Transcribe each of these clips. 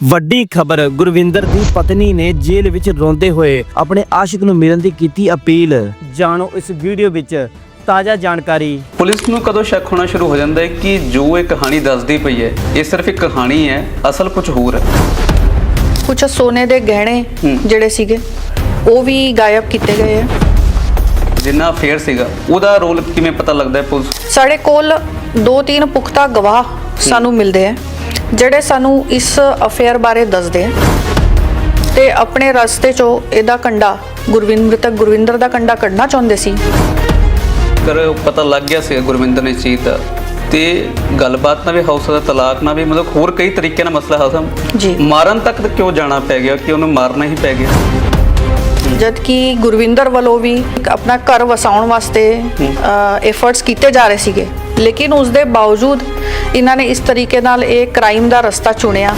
ਵੱਡੀ ਖਬਰ ਗੁਰਵਿੰਦਰ ਦੀ ਪਤਨੀ ਨੇ ਜੇਲ੍ਹ ਵਿੱਚ ਰੋਂਦੇ ਹੋਏ ਆਪਣੇ ਆਸ਼ਿਕ ਨੂੰ ਮਿਲਣ ਦੀ ਕੀਤੀ ਅਪੀਲ। ਜਾਣੋ ਇਸ ਵੀਡੀਓ ਵਿੱਚ ਤਾਜ਼ਾ ਜਾਣਕਾਰੀ। ਪੁਲਿਸ ਨੂੰ ਕਦੋਂ ਸ਼ੱਕ ਹੋਣਾ ਸ਼ੁਰੂ ਹੋ ਜਾਂਦਾ ਹੈ ਕਿ ਜੋ ਇਹ ਕਹਾਣੀ ਦੱਸਦੀ ਪਈ ਹੈ ਇਹ ਸਿਰਫ ਇੱਕ ਕਹਾਣੀ ਹੈ ਅਸਲ ਕੁਝ ਹੋਰ ਹੈ। ਕੁਝ ਸੋਨੇ ਦੇ ਗਹਿਣੇ ਹੂੰ। ਜਿਹੜੇ ਸੀਗੇ ਉਹ ਵੀ ਗਾਇਬ ਕੀਤੇ ਗਏ ਆ। ਜਿੰਨਾ ਅਫੇਅਰ ਸੀਗਾ ਉਹਦਾ ਰੋਲ ਕਿਵੇਂ ਪਤਾ ਲੱਗਦਾ ਹੈ ਪੁਲਿਸ? ਸਾਡੇ ਕੋਲ ਦੋ ਤਿੰਨ ਪੁਖਤਾ ਗਵਾਹ ਸਾਨੂੰ ਮਿਲਦੇ ਆ। ਜਿਹੜੇ ਸਾਨੂੰ ਇਸ ਅਫੇਅਰ ਬਾਰੇ ਦੱਸਦੇ ਆ ਤੇ ਆਪਣੇ ਰਸਤੇ ਚੋਂ ਇਹਦਾ ਕੰਡਾ ਗੁਰਵਿੰਦਰ ਤੱਕ ਗੁਰਵਿੰਦਰ ਦਾ ਕੰਡਾ ਕੱਢਣਾ ਚਾਹੁੰਦੇ ਸੀ। ਕਰ ਪਤਾ ਲੱਗ ਗਿਆ ਸੀ ਗੁਰਵਿੰਦਰ ਨੇ ਚੀਜ਼ ਦਾ। ਤੇ ਗੱਲਬਾਤ ਨਾਲ ਵੀ ਹੋ ਸਕਦਾ ਤਲਾਕ ਨਾਲ ਵੀ ਮਤਲਬ ਹੋਰ ਕਈ ਤਰੀਕੇ ਨਾਲ ਮਸਲਾ ਹੋ ਸਕਦਾ ਜੀ। ਮਾਰਨ ਤੱਕ ਕਿਉਂ ਜਾਣਾ ਪੈ ਗਿਆ ਕਿ ਉਹਨੂੰ ਮਾਰਨਾ ਹੀ ਪੈ ਗਿਆ? ਜਦ ਕਿ ਗੁਰਵਿੰਦਰ ਵੱਲੋਂ ਵੀ ਆਪਣਾ ਘਰ ਵਸਾਉਣ ਵਾਸਤੇ ਐਫਰਟਸ ਕੀਤੇ ਜਾ ਰਹੇ ਸੀਗੇ। ਲੇਕਿਨ ਉਸ ਦੇ ਬਾਵਜੂਦ ਇਹਨਾਂ ਨੇ ਇਸ ਤਰੀਕੇ ਨਾਲ ਇਹ ਕ੍ਰਾਈਮ ਦਾ ਰਸਤਾ ਚੁਣਿਆ।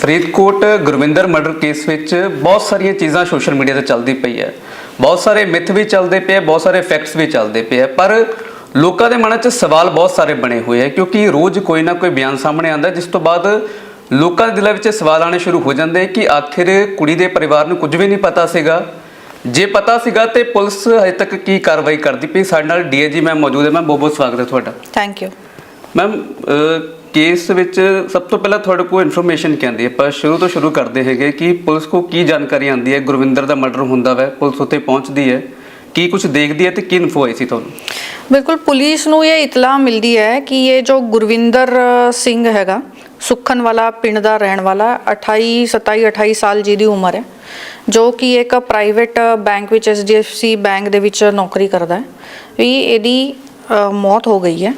ਫਰੀਦਕੋਟ ਗੁਰਵਿੰਦਰ ਮਰਡਰ ਕੇਸ ਵਿੱਚ ਬਹੁਤ ਸਾਰੀਆਂ ਚੀਜ਼ਾਂ ਸੋਸ਼ਲ ਮੀਡੀਆ ਤੇ ਚੱਲਦੀ ਪਈ ਹੈ। ਬਹੁਤ ਸਾਰੇ ਮਿੱਥ ਵੀ ਚੱਲਦੇ ਪਏ ਬਹੁਤ ਸਾਰੇ ਫੈਕਟਸ ਵੀ ਚੱਲਦੇ ਪਏ ਹੈ, ਪਰ ਲੋਕਾਂ ਦੇ ਮਨਾਂ 'ਚ ਸਵਾਲ ਬਹੁਤ ਸਾਰੇ ਬਣੇ ਹੋਏ ਹੈ ਕਿਉਂਕਿ ਰੋਜ਼ ਕੋਈ ਨਾ ਕੋਈ ਬਿਆਨ ਸਾਹਮਣੇ ਆਉਂਦਾ ਜਿਸ ਤੋਂ ਬਾਅਦ ਲੋਕਾਂ ਦੇ ਦਿਲਾਂ ਵਿੱਚ ਸਵਾਲ ਆਣੇ ਸ਼ੁਰੂ ਹੋ ਜਾਂਦੇ ਕਿ ਆਖਿਰ ਕੁੜੀ ਦੇ ਪਰਿਵਾਰ ਨੂੰ ਕੁਝ ਵੀ ਨਹੀਂ ਪਤਾ ਸੀਗਾ। ਜੇ ਪਤਾ ਸੀਗਾ ਤੇ ਪੁਲਿਸ ਹਜੇ ਤੱਕ ਕੀ ਕਾਰਵਾਈ ਕਰਦੀ ਪਈ ਸਾਡੇ ਨਾਲ ਡੀਏਜੀ ਮੈਮ ਮੌਜੂਦ ਹੈ ਮੈਮ ਬਹੁਤ ਬਹੁਤ ਸਵਾਗਤ ਹੈ ਤੁਹਾਡਾ। ਥੈਂਕ ਯੂ ਮੈਮ ਕੇਸ ਵਿੱਚ ਸਭ ਤੋਂ ਪਹਿਲਾਂ ਤੁਹਾਡੇ ਕੋਲ ਇਨਫੋਰਮੇਸ਼ਨ ਕਹਿੰਦੀ ਹੈ। ਪਰ ਸ਼ੁਰੂ ਤੋਂ ਸ਼ੁਰੂ ਕਰਦੇ ਹੈਗੇ ਕਿ ਪੁਲਿਸ ਕੋ ਕੀ ਜਾਣਕਾਰੀ ਆਉਂਦੀ ਹੈ, ਗੁਰਵਿੰਦਰ ਦਾ ਮਰਡਰ ਹੁੰਦਾ ਵੈ, ਪੁਲਿਸ ਉੱਤੇ ਪਹੁੰਚਦੀ ਹੈ, ਕੀ ਕੁਝ ਦੇਖਦੀ ਹੈ ਤੇ ਕੀ ਇਨਫੋ ਆਈ ਸੀ ਤੁਹਾਨੂੰ? ਬਿਲਕੁਲ, ਪੁਲਿਸ ਨੂੰ ਇਹ ਇਤਲਾਹ ਮਿਲਦੀ ਹੈ ਕਿ ਇਹ ਜੋ ਗੁਰਵਿੰਦਰ ਸਿੰਘ ਹੈਗਾ ਸੁਖਨ ਵਾਲਾ ਪਿੰਡ ਦਾ ਰਹਿਣ ਵਾਲਾ 28 27 28 ਸਾਲ ਜੀ ਦੀ ਉਮਰ ਹੈ, ਜੋ ਕਿ ਇੱਕ ਪ੍ਰਾਈਵੇਟ ਬੈਂਕ ਵਿੱਚ HDFC ਬੈਂਕ ਦੇ ਵਿੱਚ ਨੌਕਰੀ ਕਰਦਾ ਹੈ, ਵੀ ਇਹਦੀ ਮੌਤ ਹੋ ਗਈ ਹੈ।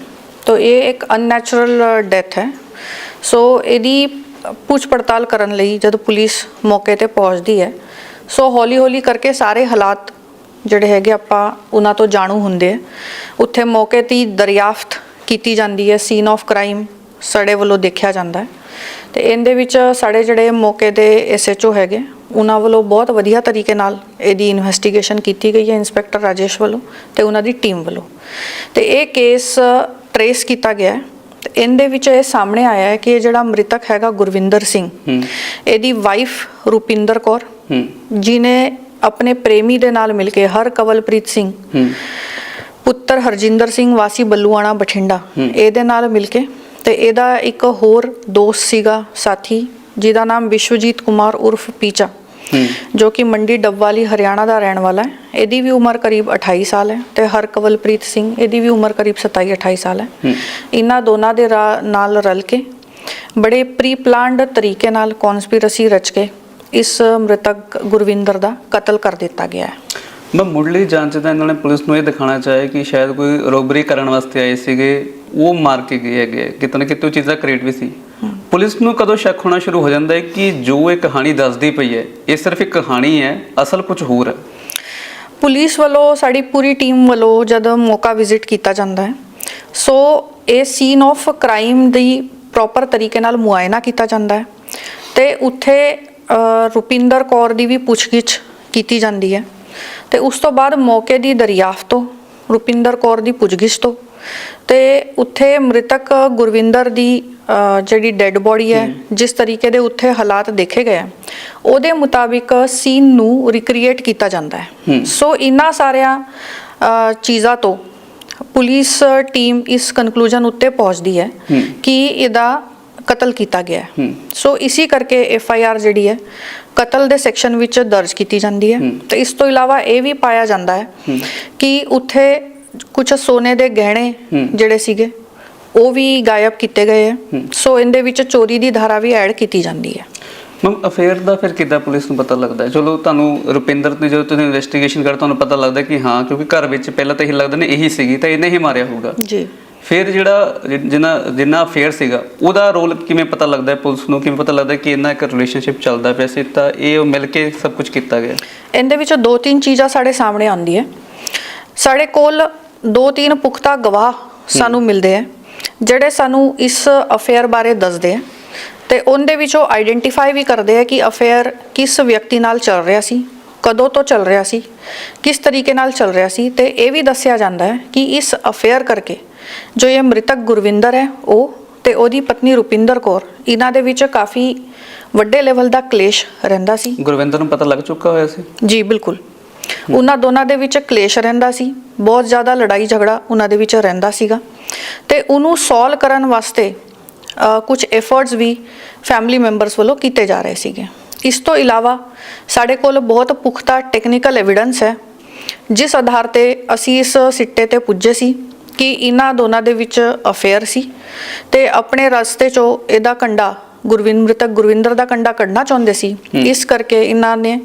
ਤੋ ਇਹ ਇੱਕ ਅਨਨੈਚੁਰਲ ਡੈਥ ਹੈ। ਸੋ ਇਹਦੀ ਪੁੱਛ ਪੜਤਾਲ ਕਰਨ ਲਈ ਜਦ ਪੁਲਿਸ ਮੌਕੇ ਤੇ ਪਹੁੰਚਦੀ ਹੈ, ਸੋ ਹੌਲੀ ਹੌਲੀ ਕਰਕੇ ਸਾਰੇ ਹਾਲਾਤ ਜਿਹੜੇ ਹੈਗੇ ਆਪਾਂ ਉਹਨਾਂ ਤੋਂ ਜਾਣੂ ਹੁੰਦੇ ਆ। ਉੱਥੇ ਮੌਕੇ ਤੇ ਦਰਿਆਫਤ ਕੀਤੀ ਜਾਂਦੀ ਹੈ ਸੀਨ ਆਫ ਕ੍ਰਾਈਮ ਸਾਡੇ ਵੱਲੋਂ ਦੇਖਿਆ ਜਾਂਦਾ ਹੈ। ਤੇ ਇਹਦੇ ਵਿੱਚ ਸਾਡੇ ਜਿਹੜੇ ਮੌਕੇ ਦੇ ਐਸਐਚਓ ਹੈਗੇ, ਉਹਨਾਂ ਵੱਲੋਂ ਬਹੁਤ ਵਧੀਆ ਤਰੀਕੇ ਨਾਲ ਇਹਦੀ ਇਨਵੈਸਟੀਗੇਸ਼ਨ ਕੀਤੀ ਗਈ ਹੈ ਇੰਸਪੈਕਟਰ ਰਾਜੇਸ਼ ਵੱਲੋਂ ਤੇ ਉਹਨਾਂ ਦੀ ਟੀਮ ਵੱਲੋਂ। ਤੇ ਇਹ ਕੇਸ ਟਰੇਸ ਕੀਤਾ ਗਿਆ ਤੇ ਇਹਦੇ ਵਿੱਚ ਇਹ ਸਾਹਮਣੇ ਆਇਆ ਹੈ ਕਿ ਇਹ ਜਿਹੜਾ ਮ੍ਰਿਤਕ ਹੈਗਾ ਗੁਰਵਿੰਦਰ ਸਿੰਘ ਇਹਦੀ ਵਾਈਫ ਰੁਪਿੰਦਰ ਕੌਰ ਜਿਨੇ ਆਪਣੇ ਪ੍ਰੇਮੀ ਦੇ ਨਾਲ ਮਿਲ ਕੇ ਹਰ ਕਵਲਪ੍ਰੀਤ ਸਿੰਘ ਪੁੱਤਰ ਹਰਜਿੰਦਰ ਸਿੰਘ ਵਾਸੀ ਬੱਲੂਆਣਾ ਬਠਿੰਡਾ ਇਹਦੇ ਨਾਲ ਮਿਲ ਕੇ ਤੇ ਇਹਦਾ ਇੱਕ ਹੋਰ ਦੋਸਤ ਸੀਗਾ ਸਾਥੀ ਜਿਹਦਾ ਨਾਮ ਵਿਸ਼ਵਜੀਤ ਕੁਮਾਰ ਉਰਫ ਪੀਚਾ। ਜੋ ਕਿ ਮੰਡੀ ਡੱਬਵਾਲੀ ਹਰਿਆਣਾ ਦਾ ਰਹਿਣ ਵਾਲਾ ਹੈ। ਇਹਦੀ ਵੀ ਉਮਰ ਕਰੀਬ 28 ਸਾਲ ਹੈ ਤੇ ਹਰਕਵਲਪ੍ਰੀਤ ਸਿੰਘ ਇਹਦੀ ਵੀ ਉਮਰ ਕਰੀਬ 27 28 ਸਾਲ ਹੈ। ਇਹਨਾਂ ਦੋਨਾਂ ਦੇ ਨਾਲ ਰਲ ਕੇ ਬੜੇ ਪ੍ਰੀ ਪਲਾਨਡ ਤਰੀਕੇ ਨਾਲ ਕਨਸਪੀਰਸੀ ਰਚ ਕੇ ਇਸ ਮ੍ਰਿਤਕ ਗੁਰਵਿੰਦਰ ਦਾ ਕਤਲ ਕਰ ਦਿੱਤਾ ਗਿਆ ਹੈ। ਮੈਂ ਮੁੱਢਲੀ ਜਾਂਚ ਦਾ ਇਹਨਾਂ ਨੇ ਪੁਲਿਸ ਨੂੰ ਇਹ ਦਿਖਾਣਾ ਚਾਹਿਆ ਕਿ ਸ਼ਾਇਦ ਕੋਈ ਰੋਬਰੀ ਕਰਨ ਵਾਸਤੇ ਆਏ ਸੀਗੇ ਉਹ ਮਾਰ ਕੇ ਗਏ ਹੈਗੇ ਕਿਤੇ ਨਾ ਕਿਤੇ ਚੀਜ਼ਾਂ ਕ੍ਰੀਏਟ ਵੀ ਸੀ। ਪੁਲਿਸ ਨੂੰ ਕਦੋਂ ਸ਼ੱਕ ਹੋਣਾ ਸ਼ੁਰੂ ਹੋ ਜਾਂਦਾ ਹੈ ਕਿ ਜੋ ਇਹ ਕਹਾਣੀ ਦੱਸਦੀ ਪਈ ਹੈ, ਇਹ ਸਿਰਫ ਇੱਕ ਕਹਾਣੀ ਹੈ, ਅਸਲ ਕੁਝ ਹੋਰ ਹੈ? ਪੁਲਿਸ ਵੱਲੋਂ, ਸਾਡੀ ਪੂਰੀ ਟੀਮ ਵੱਲੋਂ ਜਦ ਮੌਕਾ ਵਿਜ਼ਿਟ ਕੀਤਾ ਜਾਂਦਾ ਹੈ, ਸੋ ਇਹ ਸੀਨ ਆਫ ਕ੍ਰਾਈਮ ਦੀ ਪ੍ਰੋਪਰ ਤਰੀਕੇ ਨਾਲ ਮੁਆਇਨਾ ਕੀਤਾ ਜਾਂਦਾ ਹੈ ਤੇ ਉੱਥੇ ਰੁਪਿੰਦਰ ਕੌਰ ਦੀ ਵੀ ਪੁੱਛਗਿੱਛ ਕੀਤੀ ਜਾਂਦੀ ਹੈ ਤੇ ਉਸ ਤੋਂ ਬਾਅਦ ਮੌਕੇ ਦੀ ਦਰਿਆਫਤ ਤੋਂ, ਰੁਪਿੰਦਰ ਕੌਰ ਦੀ ਪੁੱਛਗਿੱਛ ਤੋਂ ਤੇ ਉੱਥੇ ਮ੍ਰਿਤਕ ਗੁਰਵਿੰਦਰ ਦੀ ਜਿਹੜੀ ਡੈੱਡ ਬੋਡੀ ਹੈ ਜਿਸ ਤਰੀਕੇ ਦੇ ਉੱਥੇ ਹਾਲਾਤ ਦੇਖੇ ਗਏ ਉਹਦੇ ਮੁਤਾਬਿਕ ਸੀਨ ਨੂੰ ਰਿਕ੍ਰੀਏਟ ਕੀਤਾ ਜਾਂਦਾ ਹੂੰ। ਸੋ ਇਨ੍ਹਾਂ ਸਾਰਿਆਂ ਚੀਜ਼ਾਂ ਤੋਂ ਪੁਲਿਸ ਟੀਮ ਇਸ ਕਨਕਲੂਜਨ ਉੱਤੇ ਪਹੁੰਚਦੀ ਹੈ। ਕਿ ਇਹਦਾ ਕਤਲ ਕੀਤਾ ਗਿਆ ਹੈ। ਸੋ ਇਸੇ ਕਰਕੇ ਐਫ ਆਈ ਆਰ ਜਿਹੜੀ ਹੈ ਕਤਲ ਦੇ ਸੈਕਸ਼ਨ ਵਿੱਚ ਦਰਜ ਕੀਤੀ ਜਾਂਦੀ ਹੂੰ। ਤੇ ਇਸ ਤੋਂ ਇਲਾਵਾ ਇਹ ਵੀ ਪਾਇਆ ਜਾਂਦਾ ਹੈ ਕਿ ਉੱਥੇ ਕੁਝ ਸੋਨੇ ਦੇ ਗਹਿਣੇ ਹੂੰ। ਜਿਹੜੇ ਸੀਗੇ ਉਹ ਵੀ ਗਾਇਬ ਕੀਤੇ ਗਏ ਹੈ। ਸੋ ਇਹਦੇ ਵਿੱਚ ਚੋਰੀ ਦੀ ਧਾਰਾ ਵੀ ਐਡ ਕੀਤੀ ਜਾਂਦੀ ਹੈ। ਮੈਮ ਅਫੇਅਰ ਦਾ ਫਿਰ ਕਿੱਦਾਂ ਪੁਲਿਸ ਨੂੰ ਪਤਾ ਲੱਗਦਾ ਹੈ? ਚਲੋ ਤੁਹਾਨੂੰ ਰੁਪਿੰਦਰ ਨੇ ਜਦੋਂ ਤੁਸੀਂ ਇਨਵੈਸਟੀਗੇਸ਼ਨ ਕਰ ਤੁਹਾਨੂੰ ਪਤਾ ਲੱਗਦਾ ਕਿ ਹਾਂ ਕਿਉਂਕਿ ਘਰ ਵਿੱਚ ਪਹਿਲਾਂ ਤਾਂ ਇਹ ਲੱਗਦਾ ਨੇ ਇਹੀ ਸੀਗੀ ਤਾਂ ਇਹਨੇ ਹੀ ਮਾਰਿਆ ਹੋਊਗਾ। ਜੀ। ਫਿਰ ਜਿਹੜਾ ਜਿੰਨਾ ਜਿੰਨਾ ਅਫੇਅਰ ਸੀਗਾ ਉਹਦਾ ਰੋਲ ਕਿਵੇਂ ਪਤਾ ਲੱਗਦਾ ਹੈ ਪੁਲਿਸ ਨੂੰ? ਕਿਵੇਂ ਪਤਾ ਲੱਗਦਾ ਕਿ ਇਹਨਾਂ ਇੱਕ ਰਿਲੇਸ਼ਨਸ਼ਿਪ ਚੱਲਦਾ ਪਿਆ ਸੀ? ਤਾਂ ਇਹ ਮਿਲ ਕੇ ਸਭ ਕੁਝ ਕੀਤਾ ਗਿਆ। ਇਹਦੇ ਵਿੱਚ ਦੋ ਤਿੰਨ ਚੀਜ਼ਾਂ ਸਾਡੇ ਸਾਹਮਣੇ ਆਉਂਦੀਆਂ ਸਾਡੇ ਕੋਲ ਦੋ ਤਿੰਨ ਪੁਖਤਾ ਗਵਾਹ ਸਾਨੂੰ ਮਿਲਦੇ ਆ ਜਿਹੜੇ ਸਾਨੂੰ ਇਸ ਅਫੇਅਰ ਬਾਰੇ ਦੱਸਦੇ ਆ ਤੇ ਉਹਦੇ ਵਿੱਚੋਂ ਆਈਡੈਂਟੀਫਾਈ ਵੀ ਕਰਦੇ ਆ ਕਿ ਅਫੇਅਰ ਕਿਸ ਵਿਅਕਤੀ ਨਾਲ ਚੱਲ ਰਿਹਾ ਸੀ ਕਦੋਂ ਤੋਂ ਚੱਲ ਰਿਹਾ ਸੀ ਕਿਸ ਤਰੀਕੇ ਨਾਲ ਚੱਲ ਰਿਹਾ ਸੀ ਤੇ ਇਹ ਵੀ ਦੱਸਿਆ ਜਾਂਦਾ ਹੈ ਕਿ ਇਸ ਅਫੇਅਰ ਕਰਕੇ ਜੋ ਇਹ ਮ੍ਰਿਤਕ ਗੁਰਵਿੰਦਰ ਹੈ ਉਹ ਤੇ ਉਹਦੀ ਪਤਨੀ ਰੁਪਿੰਦਰ ਕੌਰ ਇਹਨਾਂ ਦੇ ਵਿੱਚ ਕਾਫੀ ਵੱਡੇ ਲੈਵਲ ਦਾ ਕਲੇਸ਼ ਰਹਿੰਦਾ ਸੀ। ਗੁਰਵਿੰਦਰ ਨੂੰ ਪਤਾ ਲੱਗ ਚੁੱਕਾ ਹੋਇਆ ਸੀ? ਜੀ ਬਿਲਕੁਲ। ਉਹਨਾਂ ਦੋਨਾਂ ਦੇ ਵਿੱਚ ਕਲੇਸ਼ ਰਹਿੰਦਾ ਸੀ ਬਹੁਤ ਜ਼ਿਆਦਾ ਲੜਾਈ ਝਗੜਾ ਉਹਨਾਂ ਦੇ ਵਿੱਚ ਰਹਿੰਦਾ ਸੀਗਾ। ਤੇ ਉਹਨੂੰ ਸੋਲਵ ਕਰਨ ਵਾਸਤੇ ਕੁਝ ਐਫਰਟਸ ਵੀ ਫੈਮਿਲੀ ਮੈਂਬਰਸ ਵੱਲੋਂ ਕੀਤੇ ਜਾ ਰਹੇ ਸੀਗੇ। ਇਸ ਤੋਂ ਇਲਾਵਾ ਸਾਡੇ ਕੋਲ ਬਹੁਤ ਪੁਖਤਾ ਟੈਕਨੀਕਲ ਐਵੀਡੈਂਸ ਹੈ ਜਿਸ ਆਧਾਰ ਤੇ ਅਸੀਂ ਇਸ ਸਿੱਟੇ ਤੇ ਪੁੱਜੇ ਸੀ ਕਿ ਇਹਨਾਂ ਦੋਨਾਂ ਦੇ ਵਿੱਚ ਅਫੇਅਰ ਸੀ ਤੇ ਆਪਣੇ ਰਸਤੇ 'ਚੋਂ ਇਹਦਾ ਕੰਡਾ ਗੁਰਵਿੰਦਰ ਮ੍ਰਿਤਕ ਗੁਰਵਿੰਦਰ ਦਾ ਕੰਡਾ ਕੱਢਣਾ ਚਾਹੁੰਦੇ ਸੀ। ਇਸ ਕਰਕੇ ਇਹਨਾਂ ਨੇ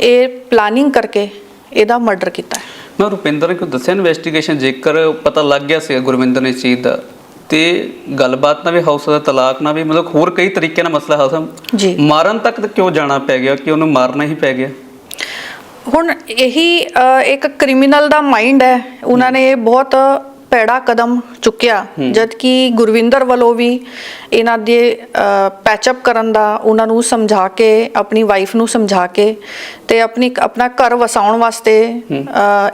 ਇਹ ਪਲਾਨਿੰਗ ਕਰਕੇ ਇਹਦਾ ਮਰਡਰ ਕੀਤਾ ਹੈ। ਮੈਂ ਰੁਪਿੰਦਰ ਨੇ ਕੋਈ ਦੱਸਿਆ ਇਨਵੈਸਟੀਗੇਸ਼ਨ ਜੇਕਰ ਪਤਾ ਲੱਗ ਗਿਆ ਸੀ ਗੁਰਵਿੰਦਰ ਨੇ ਇਸ ਚੀਜ਼ ਦਾ ਤੇ ਗੱਲਬਾਤ ਨਾਲ ਵੀ ਹਾਊਸ ਦਾ ਤਲਾਕ ਨਾਲ ਵੀ ਮਤਲਬ ਹੋਰ ਕਈ ਤਰੀਕੇ ਨਾਲ ਮਸਲਾ ਹੱਲ ਜੀ। ਮਾਰਨ ਤੱਕ ਕਿਉਂ ਜਾਣਾ ਪੈ ਗਿਆ? ਕਿ ਉਹਨੂੰ ਮਾਰਨਾ ਹੀ ਪੈ ਗਿਆ? ਹੁਣ ਇਹੀ ਇੱਕ ਕ੍ਰਿਮੀਨਲ ਦਾ ਮਾਈਂਡ ਹੈ। ਉਹਨਾਂ ਨੇ ਇਹ ਬਹੁਤ ਪੈੜਾ ਕਦਮ ਚੁੱਕਿਆ ਜਦ ਕਿ ਗੁਰਵਿੰਦਰ ਵੱਲੋਂ ਵੀ ਇਹਨਾਂ ਦੇ ਪੈਚਅਪ ਕਰਨ ਦਾ ਉਹਨਾਂ ਨੂੰ ਸਮਝਾ ਕੇ ਆਪਣੀ ਵਾਈਫ ਨੂੰ ਸਮਝਾ ਕੇ ਤੇ ਆਪਣੀ ਆਪਣਾ ਘਰ ਵਸਾਉਣ ਵਾਸਤੇ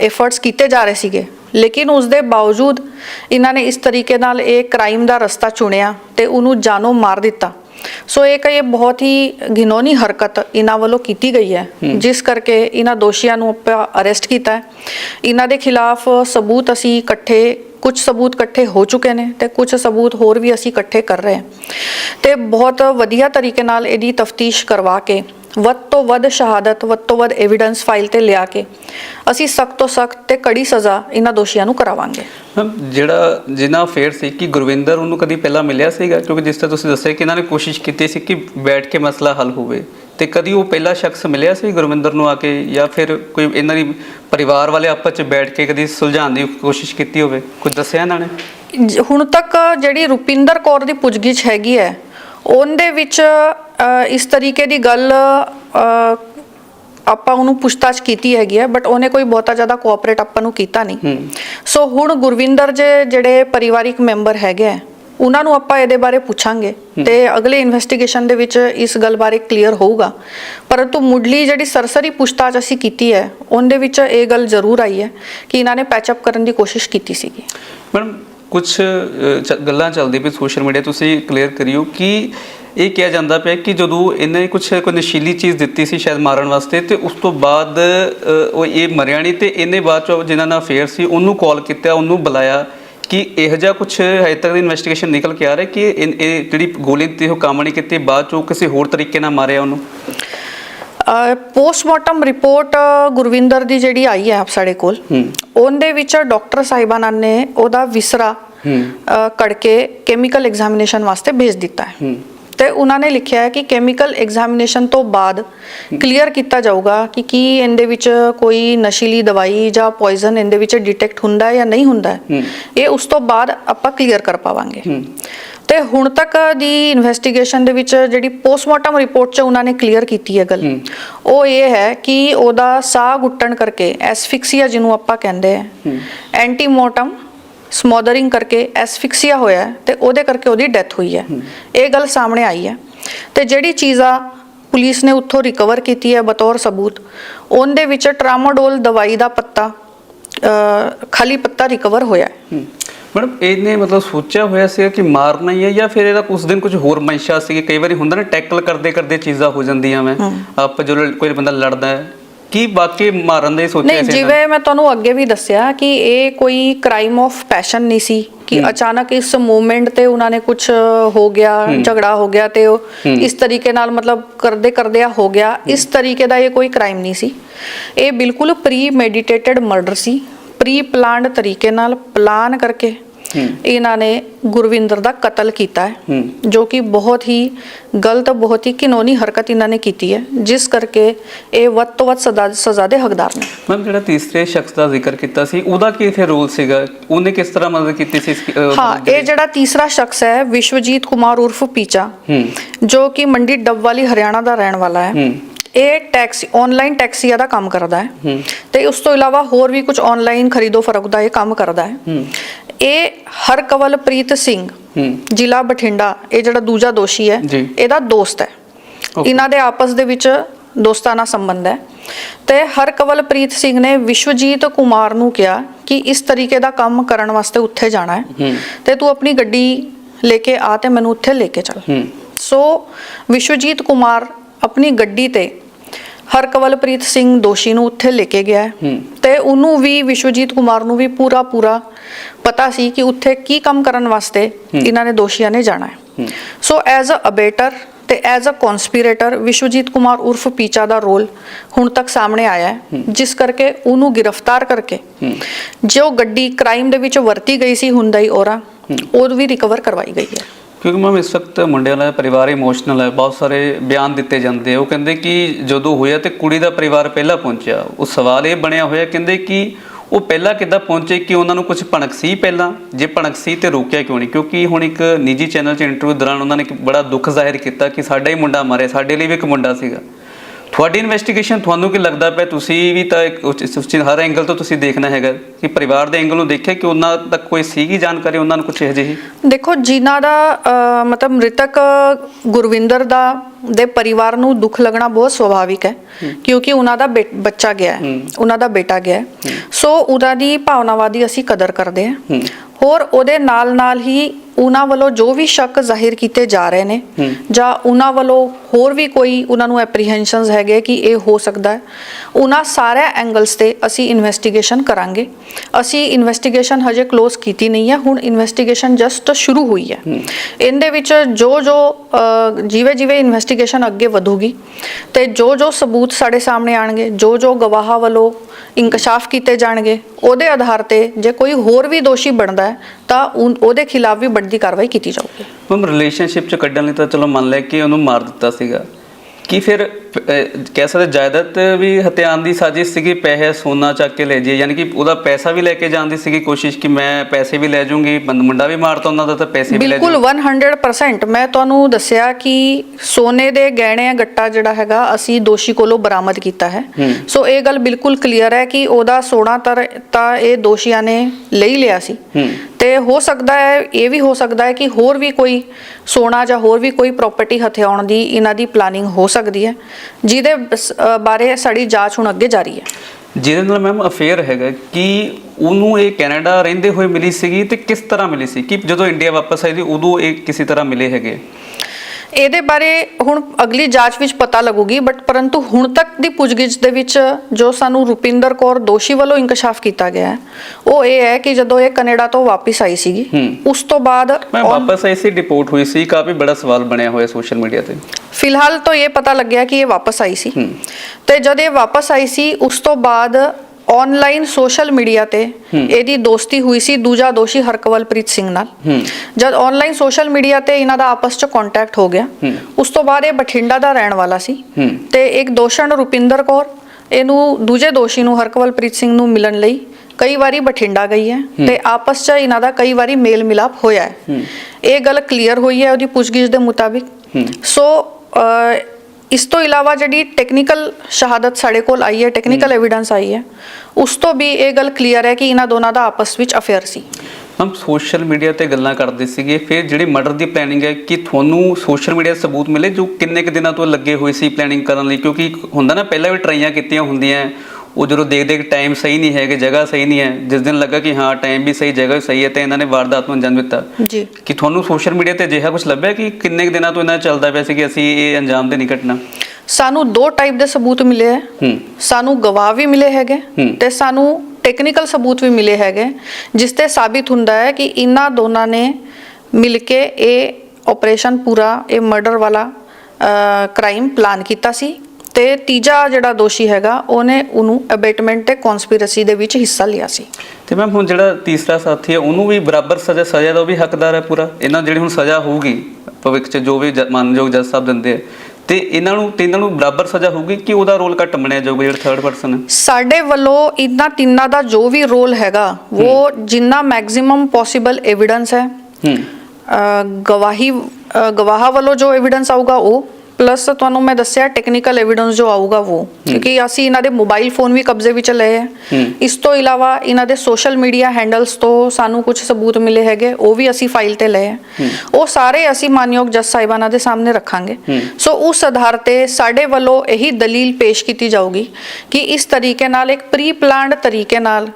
ਐਫਰਟਸ ਕੀਤੇ ਜਾ ਰਹੇ ਸੀਗੇ। ਲੇਕਿਨ ਉਸ ਦੇ ਬਾਵਜੂਦ ਇਹਨਾਂ ਨੇ ਇਸ ਤਰੀਕੇ ਨਾਲ ਇਹ ਕ੍ਰਾਈਮ ਦਾ ਰਸਤਾ ਚੁਣਿਆ ਤੇ ਉਹਨੂੰ ਜਾਨੋਂ ਮਾਰ ਦਿੱਤਾ। ਸੋ ਇਹ ਕਈ ਬਹੁਤ ਹੀ ਘਿਨੌਣੀ ਹਰਕਤ ਇਹਨਾਂ ਵੱਲੋਂ ਕੀਤੀ ਗਈ ਹੈ। ਜਿਸ ਕਰਕੇ ਇਹਨਾਂ ਦੋਸ਼ੀਆਂ ਨੂੰ ਆਪਾਂ ਅਰੈਸਟ ਕੀਤਾ ਹੈ। ਇਹਨਾਂ ਦੇ ਖਿਲਾਫ ਸਬੂਤ ਅਸੀਂ ਇਕੱਠੇ ਕੁਝ ਸਬੂਤ ਇਕੱਠੇ ਹੋ ਚੁੱਕੇ ਨੇ ਤੇ ਕੁਝ ਸਬੂਤ ਹੋਰ ਵੀ ਅਸੀਂ ਇਕੱਠੇ ਕਰ ਰਹੇ ਹਾਂ। ਤੇ ਬਹੁਤ ਵਧੀਆ ਤਰੀਕੇ ਨਾਲ ਇਹਦੀ ਤਫਤੀਸ਼ ਕਰਵਾ ਕੇ ਵੱਧ ਤੋਂ ਵੱਧ ਸ਼ਹਾਦਤ ਵੱਧ ਤੋਂ ਵੱਧ ਐਵੀਡੈਂਸ ਫਾਈਲ ਤੇ ਲਿਆ ਕੇ ਅਸੀਂ ਸਖਤ ਤੋਂ ਸਖਤ ਤੇ ਕੜੀ ਸਜ਼ਾ ਇਹਨਾਂ ਦੋਸ਼ੀਆਂ ਨੂੰ ਕਰਾਵਾਂਗੇ। ਜਿਹੜਾ ਜਿਨ੍ਹਾਂ ਅਫੇਅਰ ਸੀ ਕਿ ਗੁਰਵਿੰਦਰ ਉਹਨੂੰ ਕਦੀ ਪਹਿਲਾਂ ਮਿਲਿਆ ਸੀਗਾ ਕਿਉਂਕਿ ਜਿਸ ਤਰ੍ਹਾਂ ਤੁਸੀਂ ਦੱਸਿਆ ਕਿ ਇਹਨਾਂ ਨੇ ਕੋਸ਼ਿਸ਼ ਕੀਤੀ ਸੀ ਕਿ ਬੈਠ ਕੇ ਮਸਲਾ ਹੱਲ ਹੋਵੇ ਤੇ ਕਦੀ ਉਹ ਪਹਿਲਾ ਸ਼ਖਸ ਮਿਲਿਆ ਸੀ ਗੁਰਵਿੰਦਰ ਨੂੰ ਆ ਕੇ ਜਾਂ ਫਿਰ ਕੋਈ ਇਹਨਾਂ ਦੀ ਪਰਿਵਾਰ ਵਾਲੇ ਆਪਸ ਚ ਬੈਠ ਕੇ ਕਦੀ ਸੁਲਝਾਉਣ ਦੀ ਕੋਸ਼ਿਸ਼ ਕੀਤੀ ਹੋਵੇ? ਕੁਝ ਦੱਸਿਆ ਇਹਨਾਂ ਨੇ? ਹੁਣ ਤੱਕ ਜਿਹੜੀ ਰੁਪਿੰਦਰ ਕੌਰ ਦੀ ਪੁੱਛਗਿੱਛ ਹੈਗੀ ਹੈ ਉਹਦੇ ਵਿੱਚ ਇਸ ਤਰੀਕੇ ਦੀ ਗੱਲ ਆਪਾਂ ਉਹਨੂੰ ਪੁੱਛਤਾਛ ਕੀਤੀ ਹੈਗੀ ਹੈ ਬਟ ਉਹਨੇ ਕੋਈ ਬਹੁਤਾ ਜ਼ਿਆਦਾ ਕੋਆਪਰੇਟ ਆਪਾਂ ਨੂੰ ਕੀਤਾ ਨਹੀਂ। ਸੋ ਹੁਣ ਗੁਰਵਿੰਦਰ ਜੇ ਜਿਹੜੇ ਪਰਿਵਾਰਿਕ ਮੈਂਬਰ ਹੈਗੇ ਹੈ, ਉਹਨਾਂ ਨੂੰ ਆਪਾਂ ਇਹਦੇ ਬਾਰੇ ਪੁੱਛਾਂਗੇ ਤੇ ਅਗਲੇ ਇਨਵੈਸਟੀਗੇਸ਼ਨ ਦੇ ਵਿੱਚ ਇਸ ਗੱਲ ਬਾਰੇ ਕਲੀਅਰ ਹੋਊਗਾ। ਪਰੰਤੂ ਮੁੱਢਲੀ ਜਿਹੜੀ ਸਰਸਰੀ ਪੁੱਛਤਾਛ ਅਸੀਂ ਕੀਤੀ ਹੈ ਉਹਦੇ ਵਿੱਚ ਇਹ ਗੱਲ ਜ਼ਰੂਰ ਆਈ ਹੈ ਕਿ ਇਹਨਾਂ ਨੇ ਪੈਚਅਪ ਕਰਨ ਦੀ ਕੋਸ਼ਿਸ਼ ਕੀਤੀ ਸੀਗੀ। ਮੈਡਮ ਕੁਝ ਗੱਲਾਂ ਚੱਲਦੀ ਪਈ ਸੋਸ਼ਲ ਮੀਡੀਆ ਤੁਸੀਂ ਕਲੀਅਰ ਕਰਿਓ ਕਿ ਇਹ ਕਿਹਾ ਜਾਂਦਾ ਪਿਆ ਕਿ ਜਦੋਂ ਇਹਨੇ ਕੁਝ ਕੋਈ ਨਸ਼ੀਲੀ ਚੀਜ਼ ਦਿੱਤੀ ਸੀ ਸ਼ਾਇਦ ਮਾਰਨ ਵਾਸਤੇ ਤੇ ਉਸ ਤੋਂ ਬਾਅਦ ਉਹ ਇਹ ਮਰਿਆ ਨਹੀਂ ਤੇ ਇਹਨੇ ਬਾਅਦ ਚ ਜਿਹਨਾਂ ਨਾਲ ਅਫੇਅਰ ਸੀ ਉਹਨੂੰ ਕਾਲ ਕੀਤਾ, ਉਹਨੂੰ ਬੁਲਾਇਆ ਕਿ ਇਹੋ ਜਿਹਾ ਕੁਝ ਹਜੇ ਤੱਕ ਦੀ ਇਨਵੈਸਟੀਗੇਸ਼ਨ ਨਿਕਲ ਕੇ ਆ ਰਿਹਾ ਕਿ ਇਹ ਇਹ ਜਿਹੜੀ ਗੋਲੀ ਤੇ ਉਹ ਕੰਮ ਕੀਤੀ, ਬਾਅਦ 'ਚੋਂ ਕਿਸੇ ਹੋਰ ਤਰੀਕੇ ਨਾਲ ਮਾਰਿਆ ਉਹਨੂੰ? ਪੋਸਟਮਾਰਟਮ ਰਿਪੋਰਟ ਗੁਰਵਿੰਦਰ ਦੀ ਜਿਹੜੀ ਆਈ ਹੈ ਆਪ ਸਾਡੇ ਕੋਲ ਉਹਦੇ ਵਿੱਚ ਡਾਕਟਰ ਸਾਹਿਬਾਨਾਂ ਨੇ ਉਹਦਾ ਵਿਸਰਾ ਅ, ਕੱਢ ਕੇ ਕੈਮੀਕਲ ਐਗਜ਼ਾਮੀਨੇਸ਼ਨ ਵਾਸਤੇ ਭੇਜ ਦਿੱਤਾ ਹੈ। ਤੇ ਉਹਨਾਂ ਨੇ ਲਿਖਿਆ ਹੈ ਕਿ ਕੈਮੀਕਲ ਐਗਜ਼ਾਮੀਨੇਸ਼ਨ ਤੋਂ ਬਾਅਦ ਕਲੀਅਰ ਕੀਤਾ ਜਾਊਗਾ ਕਿ ਕੀ ਇਹਦੇ ਵਿੱਚ ਕੋਈ ਨਸ਼ੀਲੀ ਦਵਾਈ ਜਾਂ ਪੋਇਜ਼ਨ ਇਹਦੇ ਵਿੱਚ ਡਿਟੈਕਟ ਹੁੰਦਾ ਹੈ ਜਾਂ ਨਹੀਂ ਹੁੰਦਾ ਇਹ ਉਸ ਤੋਂ ਬਾਅਦ ਆਪਾਂ ਕਲੀਅਰ ਕਰ ਪਾਵਾਂਗੇ। ਤੇ ਹੁਣ ਤੱਕ ਦੀ ਇਨਵੈਸਟੀਗੇਸ਼ਨ ਦੇ ਵਿੱਚ ਜਿਹੜੀ ਪੋਸਟਮਾਰਟਮ ਰਿਪੋਰਟ 'ਚ ਉਹਨਾਂ ਨੇ ਕਲੀਅਰ ਕੀਤੀ ਹੈ ਗੱਲ। ਉਹ ਇਹ ਹੈ ਕਿ ਉਹਦਾ ਸਾਹ ਗੁੱਟਣ ਕਰਕੇ ਐਸਫਿਕਸੀਆ ਜਿਹਨੂੰ ਆਪਾਂ ਕਹਿੰਦੇ ਆ ਐਂਟੀਮੋਰਟਮ ਸਮੋਦਰਿੰਗ ਕਰਕੇ ਐਸਫਿਕਸੀਆ ਹੋਇਆ ਤੇ ਉਹਦੇ ਕਰਕੇ ਉਹਦੀ ਡੈਥ ਹੋਈ ਹੈ। ਇਹ ਗੱਲ ਸਾਹਮਣੇ ਆਈ ਹੈ। ਤੇ ਜਿਹੜੀ ਚੀਜ਼ਾਂ ਪੁਲਿਸ ਨੇ ਉੱਥੋਂ ਰਿਕਵਰ ਕੀਤੀ ਹੈ ਬਤੌਰ ਸਬੂਤ। ਉਹਦੇ ਵਿੱਚ ਟਰਾਮਾਡੋਲ ਦਵਾਈ ਦਾ ਪੱਤਾ ਖਾਲੀ ਪੱਤਾ ਰਿਕਵਰ ਹੋਇਆ ਹੈ। ਮੈਡਮ ਇਹਨੇ ਮਤਲਬ ਸੋਚਿਆ ਹੋਇਆ ਸੀ ਕਿ ਮਾਰਨਾ ਹੀ ਹੈ ਜਾਂ ਫਿਰ ਇਹਦਾ ਉਸ ਦਿਨ ਕੁਝ ਹੋਰ ਮਨਸ਼ਾ ਸੀ ਕਈ ਵਾਰੀ ਹੁੰਦਾ ਨਾ ਟੈਕਲ ਕਰਦੇ ਕਰਦੇ ਚੀਜ਼ਾਂ ਹੋ ਜਾਂਦੀਆਂ ਮੈਂ ਆਪ ਜਦੋਂ ਕੋਈ ਬੰਦਾ ਲੜਦਾ ਹੈ। ਕੀ ਬਾਕੀ ਮਾਰਨ ਦਾ ਸੋਚਿਆ ਨਹੀਂ ਸੀ ਇਹਨਾਂ ਨੇ? ਜਿਵੇਂ ਮੈਂ ਤੁਹਾਨੂੰ ਅੱਗੇ ਵੀ ਦੱਸਿਆ ਕਿ ਇਹ ਕੋਈ ਕ੍ਰਾਈਮ ਆਫ ਪੈਸ਼ਨ ਨਹੀਂ ਸੀ ਕਿ ਅਚਾਨਕ ਇਸ ਮੂਵਮੈਂਟ ਤੇ ਉਹਨਾਂ ਨੇ ਕੁਝ ਹੋ ਗਿਆ ਝਗੜਾ ਹੋ ਗਿਆ ਤੇ ਉਹ ਇਸ ਤਰੀਕੇ ਨਾਲ ਮਤਲਬ ਕਰਦੇ ਕਰਦੇ ਆ ਹੋ ਗਿਆ। ਇਸ ਤਰੀਕੇ ਦਾ ਇਹ ਕੋਈ ਕ੍ਰਾਈਮ ਨਹੀਂ ਸੀ। ਇਹ ਬਿਲਕੁਲ ਪ੍ਰੀ ਮੈਡੀਟੇਟਡ ਮਰਡਰ ਸੀ। ਪ੍ਰੀ ਪਲਾਨਡ ਤਰੀਕੇ ਨਾਲ ਪਲਾਨ ਕਰਕੇ ਇਹਨਾਂ ਨੇ ਗੁਰਵਿੰਦਰ ਦਾ ਕਤਲ ਕੀਤਾ ਹੈ ਜੋ ਕਿ ਬਹੁਤ ਹੀ ਗਲਤ ਬਹੁਤ ਹੀ ਘਿਨੌਣੀ ਹਰਕਤ ਇਹਨਾਂ ਨੇ ਕੀਤੀ ਹੈ ਜਿਸ ਕਰਕੇ ਇਹ ਵੱਧ ਤੋਂ ਵੱਧ ਸਜ਼ਾ ਦੇ ਹੱਕਦਾਰ ਨੇ। ਮੈਮ ਜਿਹੜਾ ਤੀਸਰੇ ਸ਼ਖਸ ਦਾ ਜ਼ਿਕਰ ਕੀਤਾ ਸੀ ਉਹਦਾ ਕੀ ਇੱਥੇ ਰੋਲ ਸੀਗਾ? ਉਹਨੇ ਕਿਸ ਤਰ੍ਹਾਂ ਮਦਦ ਕੀਤੀ ਸੀ ਹਾਂ ਇਹ ਜਿਹੜਾ ਤੀਸਰਾ ਸ਼ਖਸ ਹੈ ਵਿਸ਼ਵਜੀਤ ਕੁਮਾਰ ਉਰਫ ਪੀਚਾ ਜੋ ਕਿ ਮੰਡੀ ਡੱਬਵਾਲੀ ਹਰਿਆਣਾ ਦਾ ਰਹਿਣ ਵਾਲਾ ਹੈ। ਇਹ ਟੈਕਸੀ ਆਨਲਾਈਨ ਟੈਕਸੀਆਂ ਦਾ ਕੰਮ ਕਰਦਾ ਹੈ। ਤੇ ਉਸ ਤੋਂ ਇਲਾਵਾ ਹੋਰ ਵੀ ਕੁਝ ਆਨਲਾਈਨ ਖਰੀਦੋ ਫਰੋਖਤ ਦਾ ਇਹ ਕੰਮ ਕਰਦਾ ਹੈ। ਇਹ ਹਰਕਵਲਪ੍ਰੀਤ ਸਿੰਘ ਜ਼ਿਲ੍ਹਾ ਬਠਿੰਡਾ ਇਹ ਜਿਹੜਾ ਦੂਜਾ ਦੋਸ਼ੀ ਹੈ। ਇਹਦਾ ਦੋਸਤ ਹੈ. ਇਹਨਾਂ ਦੇ ਆਪਸ ਦੇ ਵਿੱਚ ਦੋਸਤਾਨਾ ਸੰਬੰਧ ਹੈ। ਤੇ ਹਰਕਵਲਪ੍ਰੀਤ ਸਿੰਘ ਨੇ ਵਿਸ਼ਵਜੀਤ ਕੁਮਾਰ ਨੂੰ ਕਿਹਾ ਕਿ ਇਸ ਤਰੀਕੇ ਦਾ ਕੰਮ ਕਰਨ ਵਾਸਤੇ ਉੱਥੇ ਜਾਣਾ ਹੈ। ਤੇ ਤੂੰ ਆਪਣੀ ਗੱਡੀ ਲੈ ਕੇ ਆ ਤੇ ਮੈਨੂੰ ਉੱਥੇ ਲੈ ਕੇ ਚੱਲ। ਸੋ ਵਿਸ਼ਵਜੀਤ ਕੁਮਾਰ ਆਪਣੀ ਗੱਡੀ ਤੇ ਹਰਕਵਲਪ੍ਰੀਤ ਸਿੰਘ ਦੋਸ਼ੀ ਨੂੰ ਉੱਥੇ ਲੈ ਕੇ ਗਿਆ। ਤੇ ਉਹਨੂੰ ਵੀ ਵਿਸ਼ਵਜੀਤ ਕੁਮਾਰ ਨੂੰ ਵੀ ਪੂਰਾ ਪੂਰਾ ਪਤਾ ਸੀ ਕਿ ਉੱਥੇ ਕੀ ਕੰਮ ਕਰਨ ਵਾਸਤੇ ਇਹਨਾਂ ਨੇ ਦੋਸ਼ੀਆਂ ਨੇ ਜਾਣਾ ਹੈ। ਸੋ ਐਜ਼ ਅ ਅਬੇਟਰ ਤੇ as a conspirator Vishwajeet Kumar ਉਰਫ ਪੀਚਾ ਦਾ ਰੋਲ ਹੁਣ ਤੱਕ ਸਾਹਮਣੇ ਆਇਆ ਹੈ ਜਿਸ ਕਰਕੇ ਉਹਨੂੰ ਗ੍ਰਿਫਤਾਰ ਕਰਕੇ ਜੋ ਗੱਡੀ ਕ੍ਰਾਈਮ ਦੇ ਵਿੱਚ ਵਰਤੀ ਗਈ ਸੀ ਹੁੰਦਾਈ ਔਰਾ ਉਹ ਵੀ ਰਿਕਵਰ ਕਰਵਾਈ ਗਈ ਹੈ। ਕਿਉਂਕਿ ਮੈਮ ਇਸ ਵਕਤ ਮੁੰਡਿਆਂ ਦਾ ਪਰਿਵਾਰ ਇਮੋਸ਼ਨਲ ਹੈ, ਬਹੁਤ ਸਾਰੇ ਬਿਆਨ ਦਿੱਤੇ ਜਾਂਦੇ ਉਹ ਕਹਿੰਦੇ ਕਿ ਜਦੋਂ ਹੋਇਆ ਤੇ ਕੁੜੀ ਦਾ ਪਰਿਵਾਰ ਪਹਿਲਾਂ ਪਹੁੰਚਿਆ। ਉਹ ਸਵਾਲ ਇਹ ਬਣਿਆ ਹੋਇਆ ਕਹਿੰਦੇ ਕਿ ਉਹ ਪਹਿਲਾਂ ਕਿੱਦਾਂ ਪਹੁੰਚੇ ਕਿ ਉਹਨਾਂ ਨੂੰ ਕੁਝ ਭਣਕ ਸੀ ਪਹਿਲਾਂ? ਜੇ ਭਣਕ ਸੀ ਤੇ ਰੋਕਿਆ ਕਿਉਂ ਨਹੀਂ? ਕਿਉਂਕਿ ਹੁਣ ਇੱਕ ਨਿੱਜੀ ਚੈਨਲ 'ਚ ਇੰਟਰਵਿਊ ਦੌਰਾਨ ਉਹਨਾਂ ਨੇ ਇੱਕ ਬੜਾ ਦੁੱਖ ਜ਼ਾਹਿਰ ਕੀਤਾ ਕਿ ਸਾਡਾ ਹੀ ਮੁੰਡਾ ਮਾਰਿਆ, ਸਾਡੇ ਲਈ ਵੀ ਇੱਕ ਮੁੰਡਾ ਸੀਗਾ। ਤੁਹਾਡੀ ਇਨਵੈਸਟੀਗੇਸ਼ਨ ਤੁਹਾਨੂੰ ਕੀ ਲੱਗਦਾ ਪਿਆ? ਤੁਸੀਂ ਵੀ ਤਾਂ ਇੱਕ ਚੀਜ਼ ਹਰ ਐਂਗਲ ਤੋਂ ਤੁਸੀਂ ਦੇਖਣਾ ਹੈਗਾ ਕਿ ਪਰਿਵਾਰ ਦੇ ਐਂਗਲ ਨੂੰ ਦੇਖਿਆ ਕਿ ਉਹਨਾਂ ਤੱਕ ਕੋਈ ਸੀਗੀ ਜਾਣਕਾਰੀ ਉਹਨਾਂ ਨੂੰ ਕੁਝ ਇਹੋ ਜਿਹੀ? ਦੇਖੋ ਜਿਨ੍ਹਾਂ ਦਾ ਮਤਲਬ ਮ੍ਰਿਤਕ ਗੁਰਵਿੰਦਰ ਦਾ ਦੇ ਪਰਿਵਾਰ ਨੂੰ ਦੁੱਖ ਲੱਗਣਾ ਬਹੁਤ ਸੁਭਾਵਿਕ ਹੈ ਕਿਉਂਕਿ ਉਹਨਾਂ ਦਾ ਬੱਚਾ ਗਿਆ ਹੈ ਉਹਨਾਂ ਦਾ ਬੇਟਾ ਗਿਆ ਹੈ। ਸੋ ਉਹਨਾਂ ਦੀ ਭਾਵਨਾਵਾਂ ਦੀ ਅਸੀਂ ਕਦਰ ਕਰਦੇ ਹਾਂ। ਹੋਰ ਉਹਦੇ ਨਾਲ ਨਾਲ ਹੀ ਉਹਨਾਂ ਵੱਲੋਂ ਜੋ ਵੀ ਸ਼ੱਕ ਜ਼ਾਹਿਰ ਕੀਤੇ ਜਾ ਰਹੇ ਨੇ ਜਾਂ ਉਹਨਾਂ ਵੱਲੋਂ ਹੋਰ ਵੀ ਕੋਈ ਉਹਨਾਂ ਨੂੰ ਐਪਰੀਹੈਂਸ਼ਨਸ ਹੈਗੇ ਕਿ ਇਹ ਹੋ ਸਕਦਾ ਹੈ ਉਹਨਾਂ ਸਾਰੇ ਐਂਗਲਸ ਤੇ ਅਸੀਂ ਇਨਵੈਸਟੀਗੇਸ਼ਨ ਕਰਾਂਗੇ। ਅਸੀਂ ਇਨਵੈਸਟੀਗੇਸ਼ਨ ਹਜੇ ক্লোਜ਼ ਕੀਤੀ ਨਹੀਂ ਹੈ ਹੁਣ ਇਨਵੈਸਟੀਗੇਸ਼ਨ ਜਸਟ ਸ਼ੁਰੂ ਹੋਈ ਹੈ। ਇਹਦੇ ਵਿੱਚ ਜੋ ਜੋ ਜਿਵੇਂ ਜਿਵੇਂ ਇਨਵੈਸਟੀਗੇਸ਼ਨ ਅੱਗੇ ਵਧੂਗੀ ਤੇ ਜੋ ਜੋ ਸਬੂਤ ਸਾਡੇ ਸਾਹਮਣੇ ਆਣਗੇ ਜੋ ਜੋ ਗਵਾਹਾਂ ਵੱਲੋਂ ਇਨਕਸ਼ਾਫ ਕੀਤੇ ਜਾਣਗੇ ਉਹਦੇ ਆਧਾਰ ਤੇ ਜੇ ਕੋਈ ਹੋਰ ਵੀ ਦੋਸ਼ੀ ਬਣਦਾ ਹੈ ਤਾਂ ਉਨ- ਉਹਦੇ ਖਿਲਾਫ ਵੀ ਵੱਡੀ ਕਾਰਵਾਈ ਕੀਤੀ ਜਾਊਗੀ। ਮੈਮ ਰਿਲੇਸ਼ਨਸ਼ਿਪ ਚ ਕੱਢਣ ਲਈ ਤਾਂ ਚਲੋ ਮੰਨ ਲਿਆ ਕਿ ਉਹਨੂੰ ਮਾਰ ਦਿੱਤਾ ਸੀਗਾ। ਕਿ ਫਿਰ ਕਹਿ ਸਕਦੇ ਜਾਇਦਾਦ ਵੀ ਹਥਿਆਨ ਦੀ ਸਾਜ਼ਿਸ਼ ਸੀਗੀ ਪੈਸੇ ਸੋਨਾ ਚੱਕ ਕੇ ਲੈ ਜਾਈਏ ਯਾਨੀ ਕਿ ਉਹਦਾ ਪੈਸਾ ਵੀ ਲੈ ਕੇ ਜਾਣ ਦੀ ਸੀਗੀ ਕੋਸ਼ਿਸ਼ ਕਿ ਮੈਂ ਪੈਸੇ ਵੀ ਲੈ ਜਾਊਂਗੀ ਬੰਦ ਮੁੰਡਾ ਵੀ ਮਾਰਤਾ ਉਹਨਾਂ ਦਾ ਤਾਂ ਪੈਸੇ ਵੀ ਲੈ ਬਿਲਕੁਲ ਜਾਊਂ 100% ਮੈਂ ਤੁਹਾਨੂੰ ਦੱਸਿਆ ਕਿ ਸੋਨੇ ਦੇ ਗਹਿਣੇ ਗੱਟਾ ਜਿਹੜਾ ਹੈਗਾ ਅਸੀਂ ਦੋਸ਼ੀ ਕੋਲੋਂ ਬਰਾਮਦ ਕੀਤਾ ਹੈ। ਸੋ ਇਹ ਗੱਲ ਬਿਲਕੁਲ ਕਲੀਅਰ ਹੈ ਕਿ ਉਹਦਾ ਸੋਨਾ ਤਰ ਤਾਂ ਇਹ ਦੋਸ਼ੀਆਂ ਨੇ ਲਈ ਲਿਆ ਸੀ। ਤੇ ਹੋ ਸਕਦਾ ਹੈ ਇਹ ਵੀ ਹੋ ਸਕਦਾ ਹੈ ਕਿ ਹੋਰ ਵੀ ਕੋਈ ਸੋਨਾ ਜਾਂ ਹੋਰ ਵੀ ਕੋਈ ਪ੍ਰਾਪਰਟੀ ਹਥਿਆਉਣ ਦੀ ਇਹਨਾਂ ਦੀ ਪਲਾਨਿੰਗ ਹੋ ਸਕਦੀ ਹੈ। ਜਿਹਦੇ ਬਾਰੇ ਸਾਡੀ ਜਾਂਚ ਹੁਣ ਅੱਗੇ ਜਾਰੀ ਹੈ। ਜਿਹਦੇ ਨਾਲ ਮੈਮ ਅਫੇਅਰ ਹੈਗਾ ਕਿ ਉਹਨੂੰ ਇਹ ਕੈਨੇਡਾ ਰਹਿੰਦੇ ਹੋਏ ਮਿਲੀ ਸੀਗੀ ਤੇ ਕਿਸ ਤਰ੍ਹਾਂ ਮਿਲੀ ਸੀ? ਕਿ ਜਦੋਂ ਇੰਡੀਆ ਵਾਪਸ ਆਈ ਸੀ, ਉਦੋਂ ਇਹ ਕਿਸੇ ਤਰ੍ਹਾਂ ਮਿਲੇ ਹੈਗੇ? ਇਹਦੇ ਬਾਰੇ ਹੁਣ ਅਗਲੀ ਜਾਂਚ ਵਿੱਚ ਪਤਾ ਲੱਗੂਗੀ ਬਟ ਪਰੰਤੂ ਹੁਣ ਤੱਕ ਦੀ ਪੁੱਛਗਿੱਛ ਦੇ ਵਿੱਚ ਜੋ ਸਾਨੂੰ ਰੁਪਿੰਦਰ ਕੌਰ ਦੋਸ਼ੀ ਵੱਲੋਂ ਇੰਕਸ਼ਾਫ ਕੀਤਾ ਗਿਆ ਹੈ ਉਹ ਇਹ ਹੈ ਕਿ ਜਦੋਂ ਇਹ ਕੈਨੇਡਾ ਤੋਂ ਵਾਪਸ ਆਈ ਸੀਗੀ ਉਸ ਤੋਂ ਬਾਅਦ ਮੈਂ ਵਾਪਸ ਆਈ ਸੀ ਡਿਪੋਰਟ ਹੋਈ ਸੀ ਕਾਫੀ ਬੜਾ ਸਵਾਲ ਬਣਿਆ ਹੋਇਆ ਸੋਸ਼ਲ ਮੀਡੀਆ ਤੇ। ਫਿਲਹਾਲ ਤਾਂ ਇਹ ਪਤਾ ਲੱਗਿਆ ਕਿ ਇਹ ਵਾਪਸ ਆਈ ਸੀ। ਤੇ ਜਦ ਇਹ ਵਾਪਸ ਆਈ ਸੀ ਉਸ ਤੋਂ ਬਾਅਦ ਆਨਲਾਈਨ ਸੋਸ਼ਲ ਮੀਡੀਆ ਤੇ ਇਹਦੀ ਦੋਸਤੀ ਹੋਈ ਸੀ ਦੂਜਾ ਦੋਸ਼ੀ ਹਰਕਵਲਪ੍ਰੀਤ ਸਿੰਘ ਨਾਲ। ਜਦ ਆਨਲਾਈਨ ਸੋਸ਼ਲ ਮੀਡੀਆ ਤੇ ਇਹਨਾਂ ਦਾ ਆਪਸ ਚ ਕੰਟੈਕਟ ਹੋ ਗਿਆ ਉਸ ਤੋਂ ਬਾਅਦ ਇਹ ਬਠਿੰਡਾ ਦਾ ਰਹਿਣ ਵਾਲਾ ਸੀ। ਤੇ ਇੱਕ ਦੋਸ਼ਣ ਰੁਪਿੰਦਰ ਕੌਰ ਇਹਨੂੰ ਦੂਜੇ ਦੋਸ਼ੀ ਨੂੰ ਹਰਕਵਲਪ੍ਰੀਤ ਸਿੰਘ ਨੂੰ ਮਿਲਣ ਲਈ ਕਈ ਵਾਰੀ ਬਠਿੰਡਾ ਗਈ ਹੈ ਤੇ ਆਪਸ ਚ ਇਹਨਾਂ ਦਾ ਕਈ ਵਾਰੀ ਮੇਲ ਮਿਲਾਪ ਹੋਇਆ ਹੈ। ਇਹ ਗੱਲ ਕਲੀਅਰ ਹੋਈ ਹੈ ਉਹਦੀ ਪੁੱਛਗਿੱਛ ਦੇ ਮੁਤਾਬਿਕ। ਸੋ ਇਸ ਤੋਂ ਇਲਾਵਾ ਜਿਹੜੀ ਟੈਕਨੀਕਲ ਸ਼ਹਾਦਤ ਸਾਡੇ ਕੋਲ ਆਈ ਹੈ ਟੈਕਨੀਕਲ ਐਵੀਡੈਂਸ ਆਈ ਹੈ ਉਸ ਤੋਂ ਵੀ ਇਹ ਗੱਲ ਕਲੀਅਰ ਹੈ ਕਿ ਇਹਨਾਂ ਦੋਨਾਂ ਦਾ ਆਪਸ ਵਿੱਚ ਅਫੇਅਰ ਸੀ। ਹਮ ਸੋਸ਼ਲ ਮੀਡੀਆ ਤੇ ਗੱਲਾਂ ਕਰਦੇ ਸੀਗੇ ਫਿਰ ਜਿਹੜੀ ਮਰਡਰ ਦੀ ਪਲੈਨਿੰਗ ਹੈ ਕਿ ਤੁਹਾਨੂੰ ਸੋਸ਼ਲ ਮੀਡੀਆ ਸਬੂਤ ਮਿਲੇ ਜੋ ਕਿੰਨੇ ਕੁ ਦਿਨਾਂ ਤੋਂ ਲੱਗੇ ਹੋਏ ਸੀ ਪਲੈਨਿੰਗ ਕਰਨ ਲਈ? ਕਿਉਂਕਿ ਹੁੰਦਾ ਨਾ ਪਹਿਲਾਂ ਵੀ ਟਰਾਈਆਂ ਕੀਤੀਆਂ ਹੁੰਦੀਆਂ ਉਹ ਜਦੋਂ ਦੇਖਦੇ ਕਿ ਟਾਈਮ ਸਹੀ ਨਹੀਂ ਹੈ ਕਿ ਜਗ੍ਹਾ ਸਹੀ ਨਹੀਂ ਹੈ ਜਿਸ ਦਿਨ ਲੱਗਾ ਕਿ ਹਾਂ ਟਾਈਮ ਵੀ ਸਹੀ ਜਗ੍ਹਾ ਵੀ ਸਹੀ ਹੈ ਤੇ ਇਹਨਾਂ ਨੇ ਵਾਰਦਾਤ ਨੂੰ ਅੰਜਾਮ ਦਿੱਤਾ। ਜੀ। ਕਿ ਤੁਹਾਨੂੰ ਸੋਸ਼ਲ ਮੀਡੀਆ ਤੇ ਅਜਿਹਾ ਕੁਝ ਲੱਭਿਆ ਕਿ ਕਿੰਨੇ ਕੁ ਦਿਨਾਂ ਤੋਂ ਇਹਨਾਂ ਚੱਲਦਾ ਪਿਆ ਸੀ ਕਿ ਅਸੀਂ ਇਹ ਅੰਜਾਮ ਦੇ ਨਹੀਂ ਘਟਣਾ ਸਾਨੂੰ ਦੋ ਟਾਈਪ ਦੇ ਸਬੂਤ ਮਿਲੇ ਹੈ। ਸਾਨੂੰ ਗਵਾਹ ਵੀ ਮਿਲੇ ਹੈਗੇ। ਤੇ ਸਾਨੂੰ ਟੈਕਨੀਕਲ ਸਬੂਤ ਵੀ ਮਿਲੇ ਹੈਗੇ ਜਿਸ ਤੇ ਸਾਬਿਤ ਹੁੰਦਾ ਹੈ ਕਿ ਇਹਨਾਂ ਦੋਨਾਂ ਨੇ ਮਿਲ ਕੇ ਇਹ ਆਪਰੇਸ਼ਨ ਪੂਰਾ ਇਹ ਮਰਡਰ ਵਾਲਾ ਕ੍ਰਾਈਮ ਪਲਾਨ ਕੀਤਾ ਸੀ। ਤੇ ਤੀਜਾ ਜਿਹੜਾ ਦੋਸ਼ੀ ਹੈਗਾ ਉਹਨੇ ਉਹਨੂੰ ਅਬੇਟਮੈਂਟ ਤੇ ਕਨਸਪੀਰੇਸੀ ਦੇ ਵਿੱਚ ਹਿੱਸਾ ਲਿਆ ਸੀ। ਤੇ ਮੈਮ ਹੁਣ ਜਿਹੜਾ ਤੀਸਰਾ ਸਾਥੀ ਹੈ ਉਹਨੂੰ ਵੀ ਬਰਾਬਰ ਸਜ਼ਾ ਸਜ਼ਾ ਦਾ ਉਹ ਵੀ ਹੱਕਦਾਰ ਹੈ ਪੂਰਾ? ਇਹਨਾਂ ਜਿਹੜੀ ਹੁਣ ਸਜ਼ਾ ਹੋਊਗੀ ਭਵਿੱਖ 'ਚ ਜੋ ਵੀ ਜ- ਮਾਨਯੋਗ ਜੱਜ ਸਾਹਿਬ ਦਿੰਦੇ ਆ ਤੇ ਇਹਨਾਂ ਨੂੰ ਤੇ ਇਹਨਾਂ ਨੂੰ ਬਰਾਬਰ ਸਜ਼ਾ ਹੋਊਗੀ ਕਿ ਉਹਦਾ ਰੋਲ ਘੱਟ ਮੰਨਿਆ ਜਾਊਗਾ ਜਿਹੜਾ ਥਰਡ ਪਰਸਨ ਹੈ? ਸਾਡੇ ਵੱਲੋਂ ਇਹਨਾਂ ਤਿੰਨਾਂ ਦਾ ਜੋ ਵੀ ਰੋਲ ਹੈਗਾ ਉਹ ਜਿੰਨਾ ਮੈਕਸਿਮਮ ਪੋਸੀਬਲ ਐਵੀਡੈਂਸ ਹੈ ਹੂੰ। ਅ, ਗਵਾਹੀ ਅ, ਗਵਾਹਾਂ ਵੱਲੋਂ ਜੋ ਐਵੀਡੈਂਸ ਆਊਗਾ ਉਹ ਪਲੱਸ ਤੁਹਾਨੂੰ ਮੈਂ ਦੱਸਿਆ ਟੈਕਨੀਕਲ ਐਵੀਡੈਂਸ ਜੋ ਆਊਗਾ ਉਹ। ਕਿਉਂਕਿ ਅਸੀਂ ਇਹਨਾਂ ਦੇ ਮੋਬਾਈਲ ਫੋਨ ਵੀ ਕਬਜ਼ੇ ਵਿੱਚ ਲਏ ਹੈ। ਇਸ ਤੋਂ ਇਲਾਵਾ ਇਹਨਾਂ ਦੇ ਸੋਸ਼ਲ ਮੀਡੀਆ ਹੈਂਡਲਸ ਤੋਂ ਸਾਨੂੰ ਕੁਝ ਸਬੂਤ ਮਿਲੇ ਹੈਗੇ ਉਹ ਵੀ ਅਸੀਂ ਫਾਈਲ ਤੇ ਲਏ ਹੈ। ਉਹ ਸਾਰੇ ਅਸੀਂ ਮਾਨਯੋਗ ਜੱਜ ਸਾਹਿਬਾਨਾਂ ਦੇ ਸਾਹਮਣੇ ਰੱਖਾਂਗੇ। ਸੋ ਉਸ ਆਧਾਰ ਤੇ ਸਾਡੇ ਵੱਲੋਂ ਇਹੀ ਦਲੀਲ ਪੇਸ਼ ਕੀਤੀ ਜਾਊਗੀ ਕਿ ਇਸ ਤਰੀਕੇ ਨਾਲ ਇੱਕ ਪ੍ਰੀ ਪਲਾਨਡ ਤਰੀਕੇ ਨਾਲ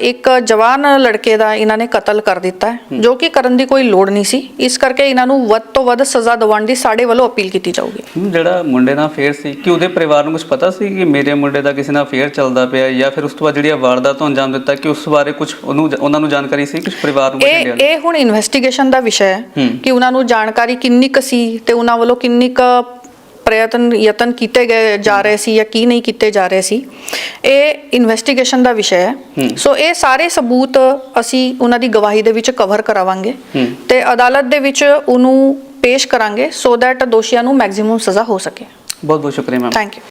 ਇੱਕ ਜਵਾਨ ਲੜਕੇ ਦਾ ਇਹਨਾਂ ਨੇ ਕਤਲ ਕਰ ਦਿੱਤਾ ਹੈ ਜੋ ਕਿ ਕਰਨ ਦੀ ਕੋਈ ਲੋੜ ਨਹੀਂ ਸੀ ਇਸ ਕਰਕੇ ਇਹਨਾਂ ਨੂੰ ਵੱਧ ਤੋਂ ਵੱਧ ਸਜ਼ਾ ਦਿਵਾਉਣ ਦੀ ਸਾਡੇ ਵੱਲੋਂ ਅਪੀਲ ਕੀਤੀ ਜਾਊਗੀ ਜਿਹੜਾ ਮੁੰਡੇ ਨਾਲ ਫੇਰ ਸੀ ਕਿ ਉਹਦੇ ਪਰਿਵਾਰ ਨੂੰ ਕੁਝ ਪਤਾ ਸੀ ਕਿ ਮੇਰੇ ਮੁੰਡੇ ਦਾ ਕਿਸੇ ਨਾਲ ਫੇਰ ਚੱਲਦਾ ਪਿਆ ਜਾਂ ਫਿਰ ਉਸ ਤੋਂ ਬਾਅਦ ਜਿਹੜੀ ਵਾਰਦਾਤ ਨੂੰ ਅੰਜਾਮ ਦਿੱਤਾ ਕਿ ਉਸ ਬਾਰੇ ਕੁਝ ਉਹਨੂੰ ਉਹਨਾਂ ਨੂੰ ਜਾਣਕਾਰੀ ਸੀ ਕੁਝ ਪਰਿਵਾਰ ਨੂੰ ਇਹ? ਇਹ ਹੁਣ ਇਨਵੈਸਟੀਗੇਸ਼ਨ ਦਾ ਵਿਸ਼ਾ ਹੈ। ਕਿ ਉਹਨਾਂ ਨੂੰ ਜਾਣਕਾਰੀ ਕਿੰਨੀ ਕੁ ਸੀ ਤੇ ਉਹਨਾਂ ਵੱਲੋਂ ਕਿੰਨੀ ਕੁ ਪ੍ਰਯਤਨ ਯਤਨ ਕੀਤੇ ਗਏ ਜਾ ਰਹੇ ਸੀ ਜਾਂ ਕੀ ਨਹੀਂ ਕੀਤੇ ਜਾ ਰਹੇ ਸੀ ਇਹ ਇਨਵੈਸਟੀਗੇਸ਼ਨ ਦਾ ਵਿਸ਼ਾ ਹੈ। ਸੋ ਇਹ ਸਾਰੇ ਸਬੂਤ ਅਸੀਂ ਉਹਨਾਂ ਦੀ ਗਵਾਹੀ ਦੇ ਵਿੱਚ ਕਵਰ ਕਰਾਵਾਂਗੇ। ਤੇ ਅਦਾਲਤ ਦੇ ਵਿੱਚ ਉਹਨੂੰ ਪੇਸ਼ ਕਰਾਂਗੇ ਸੋ ਦੈਟ ਦੋਸ਼ੀਆਂ ਨੂੰ ਮੈਕਸਿਮਮ ਸਜ਼ਾ ਹੋ ਸਕੇ ਬਹੁਤ ਬਹੁਤ ਸ਼ੁਕਰੀਆ ਮੈਮ ਥੈਂਕ ਯੂ